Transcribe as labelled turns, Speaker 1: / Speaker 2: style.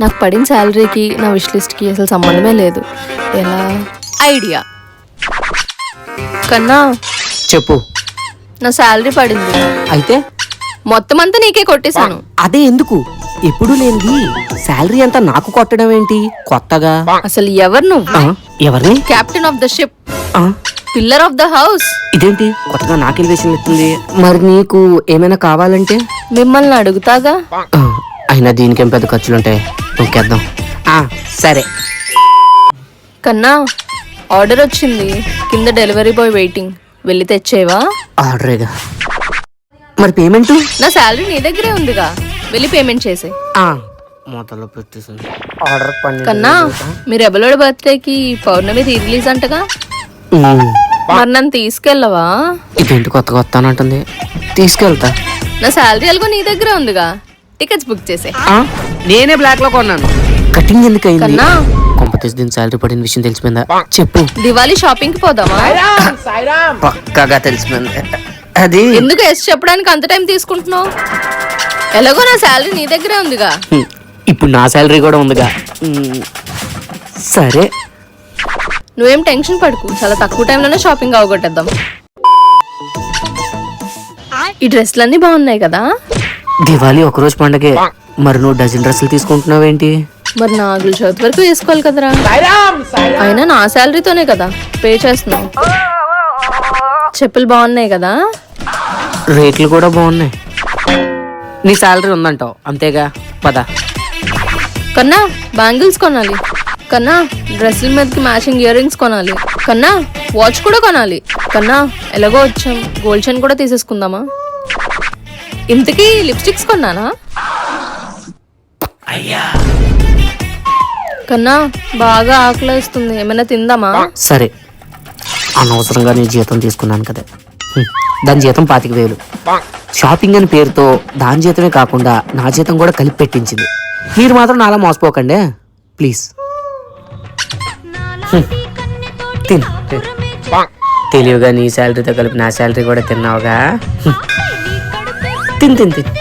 Speaker 1: నాకు పడిన శాలరీకి నా విష్ లిస్ట్కి అసలు సంబంధమే లేదు. ఎలా? ఐడియా. కన్నా
Speaker 2: చెప్పు.
Speaker 1: నా శాలరీ పడింది.
Speaker 2: అయితే?
Speaker 1: మొత్తం అంతా నీకే కొట్టేశాను.
Speaker 2: అదే ఎందుకు? ఎప్పుడు లేనిది. శాలరీ అంతా నాకు కొట్టడం ఏంటి? కొత్తగా?
Speaker 1: అసలు ఎవరు నువ్వు?
Speaker 2: ఎవరిని?
Speaker 1: Captain of the ship pillar of the house
Speaker 2: ఇదేంటి? కొత్తగా నాకు ఎలివేషన్ ఎత్తుంది మరి నీకు ఏమైనా కావాలంటే?
Speaker 1: మిమ్మల్ని అడుగుతాగా?
Speaker 2: అయినా దీనికేం పెద్ద ఖర్చులుంటాయి? నొక్కేద్దాం ఆ, సరే.
Speaker 1: కన్నా ఆర్డర్ వచ్చింది. కింద డెలివరీ బాయ్ వెయిటింగ్. వెళ్ళి తెచ్చేవా?
Speaker 2: ఆర్డరేగా. మరి పేమెంట్?
Speaker 1: నా శాలరీ నీ దగ్గరే ఉందిగా. వెళ్ళి పేమెంట్ చేసే.
Speaker 2: మూతలో పెట్టేసింది ఆర్డర్ పని
Speaker 1: కన్నా మీ రెబలోడి బర్త్డేకి పౌర్ణమి రీ రిలీజ్ అంటగా? మరి నన్ను తీసుకెళ్ళవా?
Speaker 2: ఇదేంటి కొత్త కొత్త అని అంటుంది తీసుకెళ్తా.
Speaker 1: నా శాలరీ ఎలాగో నీ దగ్గరే ఉందిగా. టికెట్స్ బుక్ చేసే.
Speaker 2: ఆ, నేనే బ్లాక్లో కొన్నాను. కటింగ్ ఎందుకు అయింది
Speaker 1: కన్నా
Speaker 2: కొంపతీసి దీని శాలరీ పడిన విషయం తెలిసిపోయిందా? చెప్పు.
Speaker 1: దివాళీ షాపింగ్కి పోదామా?
Speaker 2: పక్కగా తెలిసిపోయింది. అది.
Speaker 1: ఎందుకు ఎస్ చెప్పడానికి అంత టైం తీసుకుంటున్నావు? ఎలాగో నా శాలరీ నీ దగ్గరే ఉందిగా.
Speaker 2: హ్మ్, ఇప్పుడు నా శాలరీ కూడా ఉందిగా. హ్మ్, సరే.
Speaker 1: నువ్వేం టెన్షన్ పడుకు. చాలా తక్కువ టైంలోనే షాపింగ్ అవగొట్టేద్దాం ఈ డ్రెస్లన్నీ బాగున్నాయి కదా?
Speaker 2: దివాళీ ఒకరోజు పండగే. మరి నువ్వు డజన్ డ్రెస్సులు తీసుకుంటున్నావేంటి?
Speaker 1: మరి నాగుల చవితి వరకు వేసుకోవాలి కదరా. అయినా నా శాలరీతోనే కదా పే చేస్తున్నావు. చెప్పులు బాగున్నాయి కదా?
Speaker 2: రేట్లు కూడా బాగున్నాయి. నీ శాలరీ ఉందంటావు. అంతేగా. పద.
Speaker 1: కన్నా బ్యాంగిల్స్ కొనాలి. కన్నా డ్రెస్సుల మీదకి మ్యాచింగ్ ఇయర్ రింగ్స్ కొనాలి. కన్నా వాచ్ కూడా కొనాలి. కన్నా ఎలాగో వచ్చాం. గోల్డ్ చైన్ కూడా తీసేసుకుందామా? ఇంతకీ లిప్స్టిక్స్ కొన్నానా? కన్నా బాగా ఆకలిస్తుంది. ఏమైనా తిందామా?
Speaker 2: సరే. అనవసరంగా నీ జీతం తీసుకున్నాను కదా. హ్మ్, దాని జీతం పాతిక వేలు. షాపింగ్ అని పేరుతో దాని జీతమే కాకుండా నా జీతం కూడా కలిపి పెట్టించింది. మీరు మాత్రం నాలా మోసపోకండి. ప్లీజ్. హ్మ్, తిను. తిను. తెలివిగా నీ శాలరీతో కలిపి నా శాలరీ కూడా తిన్నావుగా? హ్మ్. తిన్ తిన్ తిన్